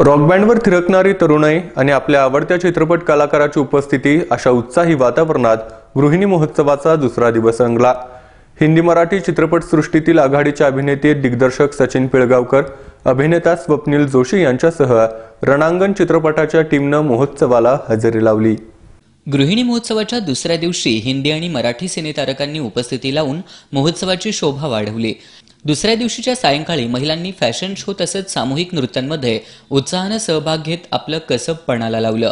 Rock बँडवर थिरकणारी तरुणाई आणि आपल्या आवडत्या चित्रपट कलाकाराची उपस्थिती अशा उत्साही वातावरणात गृहिणी महोत्सवाचा दुसरा दिवस रंगला. हिंदी मराठी चित्रपटसृष्टीतील आघाडीचे अभिनेते दिग्दर्शक सचिन पिळगावकर अभिनेता स्वप्नील जोशी यांच्यासह रणांगण चित्रपटाच्या टीमनं महोत्सवाला हजेरी लावली. गृहिणी महोत्सवाच्या दुसऱ्या दिवशी हिंदी आणि मराठी सिनेतारकांनी उपस्थिती लावून महोत्सवाची शोभा वाढवली. दुसऱ्या दिवशीच्या सायंकाळी महिलांनी फॅशन शो तसंच सामूहिक नृत्यांमध्ये उत्साहानं सहभाग घेत आपलं कसब पणाला लावलं.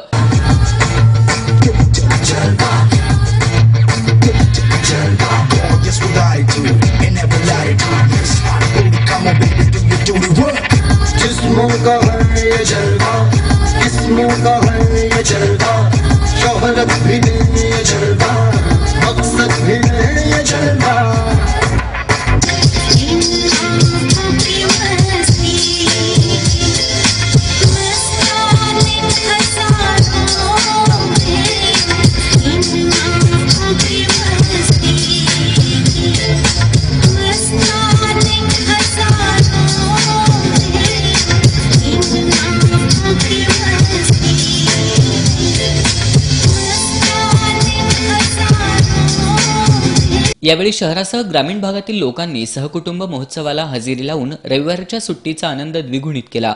यावेळी शहरासह ग्रामीण भागातील लोकांनी सहकुटुंब महोत्सवाला हजेरी लावून रविवारच्या सुट्टीचा आनंद द्विगुणित केला.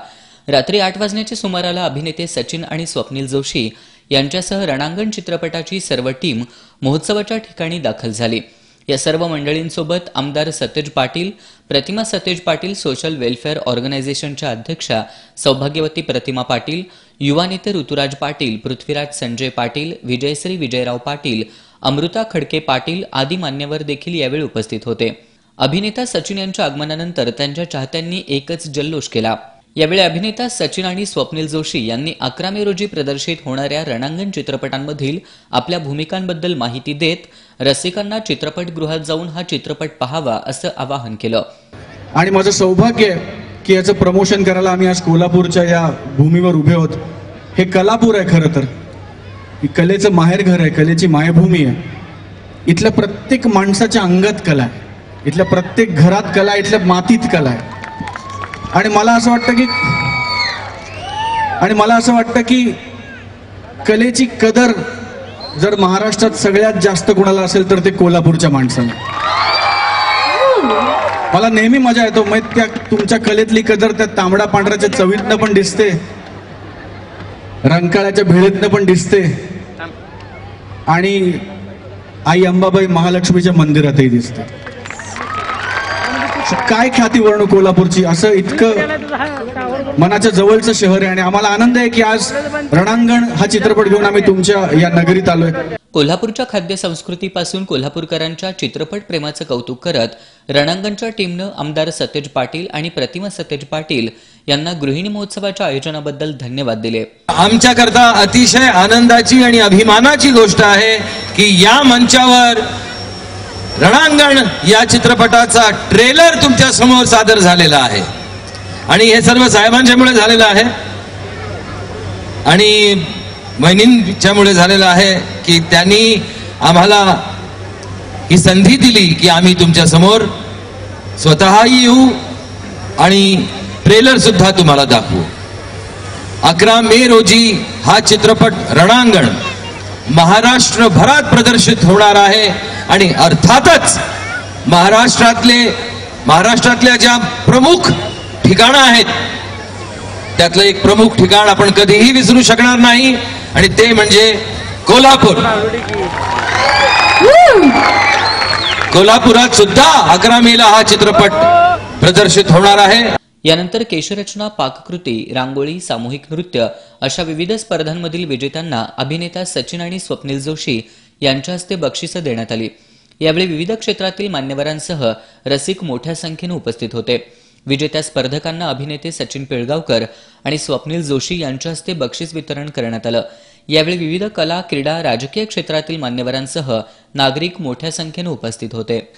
रात्री आठ वाजण्याच्या सुमाराला अभिनेते सचिन आणि स्वप्नील जोशी यांच्यासह रणांगण चित्रपटाची सर्व टीम महोत्सवाच्या ठिकाणी दाखल झाली. या सर्व मंडळींसोबत आमदार सतेज पाटील प्रतिमा सतेज पाटील सोशल वेलफेअर ऑर्गनायझेशनच्या अध्यक्षा सौभाग्यवती प्रतिमा पाटील युवा नेते ऋतुराज पाटील पृथ्वीराज संजय पाटील विजयश्री विजयराव पाटील अमृता खडके पाटील आदी मान्यवर देखील यावेळी उपस्थित होते. अभिनेता सचिन यांच्या आगमनानंतर त्यांच्या चाहत्यांनी एकच जल्लोष केला. यावेळी अभिनेता सचिन आणि स्वप्नील जोशी यांनी अकरा मे रोजी प्रदर्शित होणाऱ्या रणांगण चित्रपटांमधील आपल्या भूमिकांबद्दल माहिती देत रसिकांना चित्रपटगृहात जाऊन हा चित्रपट पहावा असं आवाहन केलं. आणि माझं सौभाग्य की याचं प्रमोशन करायला आम्ही आज कोल्हापूरच्या या भूमीवर उभे आहोत. हे कलापूर आहे खरं तर. ही कलेचं माहेरघर आहे कलेची मायभूमी आहे. इथल्या प्रत्येक माणसाच्या अंगात कला आहे. इथल्या प्रत्येक घरात कला आहे, इथल्या मातीत कला आहे. आणि मला असं वाटतं की आणि मला असं वाटतं की कलेची कदर जर महाराष्ट्रात सगळ्यात जास्त कुणाला असेल तर ते कोल्हापूरच्या माणसाला. मला नेहमी मजा येतो. मग त्या तुमच्या कलेतली कदर त्या तांबडा पांढऱ्याच्या चवीतनं पण दिसते. रंकाळ्याच्या भेळेतनं पण दिसते. आणि आई अंबाबाई महालक्ष्मीच्या मंदिरातही दिसते. काय ख्याती वर्ण कोल्हापूरची? असं इतकं मनाच्या जवळचं शहर आहे आणि आम्हाला आनंद आहे की आज रणांगण हा चित्रपट घेऊन आम्ही तुमच्या या नगरीत आलोय. कोल्हापूरच्या खाद्य संस्कृतीपासून कोल्हापूरकरांच्या चित्रपट प्रेमाचं कौतुक करत रणांगणच्या टीमनं आमदार सतेज पाटील आणि प्रतिमा सतेज पाटील यांना गृहिणी महोत्सवाच्या आयोजनाबद्दल धन्यवाद दिले. आमच्याकरता अतिशय आनंदाची आणि अभिमानाची गोष्ट आहे की या मंचावर रणांगण या चित्रपटाचा ट्रेलर तुमच्यासमोर सादर झालेला आहे. आणि हे सर्व साहेबांच्यामुळे झालेलं आहे. आणि बहिणींच्यामुळे झालेलं आहे की त्यांनी आम्हाला ही संधी दिली की आम्ही तुमच्यासमोर स्वतःही येऊ आणि ट्रेलर सुद्धा तुम्हाला दाखवू. अकरा मे रोजी हा चित्रपट रणांगण महाराष्ट्रभरात प्रदर्शित होणार आहे आणि अर्थातच महाराष्ट्रातले महाराष्ट्रातल्या ज्या प्रमुख ठिकाणं आहेत. त्यातलं एक प्रमुख ठिकाण आपण कधीही विसरू शकणार नाही आणि ते म्हणजे कोल्हापूर. कोल्हापुरात सुद्धा अकरा मेला हा चित्रपट प्रदर्शित होणार आहे. यानंतर केशरचना पाककृती रांगोळी सामूहिक नृत्य अशा विविध स्पर्धांमधील विजेत्यांना अभिनेता सचिन आणि स्वप्नील जोशी यांच्या हस्ते बक्षिसं देण्यात आली. यावेळी विविध क्षेत्रातील मान्यवरांसह रसिक मोठ्या संख्येने उपस्थित होते. विजेत्या स्पर्धकांना अभिनेते सचिन पिळगावकर आणि स्वप्नील जोशी यांच्या हस्ते बक्षीस वितरण करण्यात आलं. यावेळी विविध कला क्रीडा राजकीय क्षेत्रातील मान्यवरांसह नागरिक मोठ्या संख्येने उपस्थित होते.